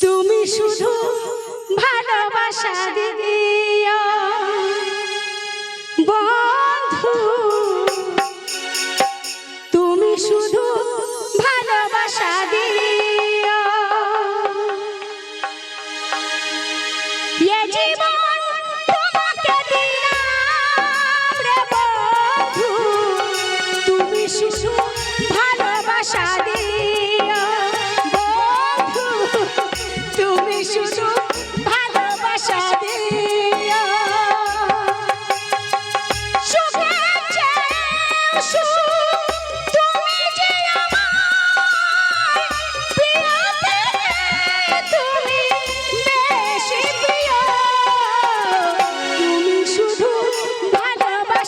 তুমি শুধু ভালোবাসা দিদি বন্ধু তুমি শুধু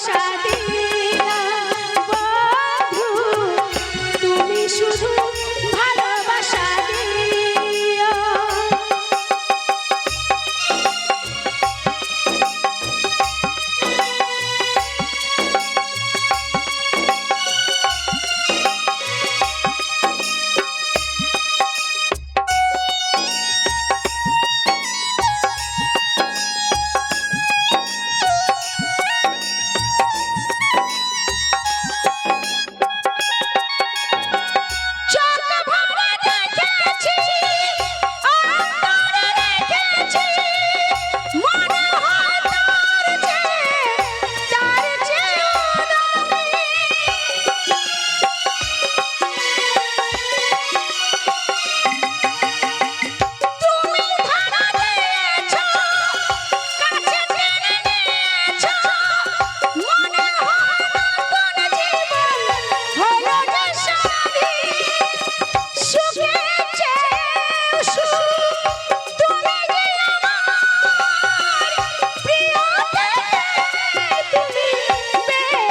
ভালোবাসা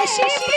She's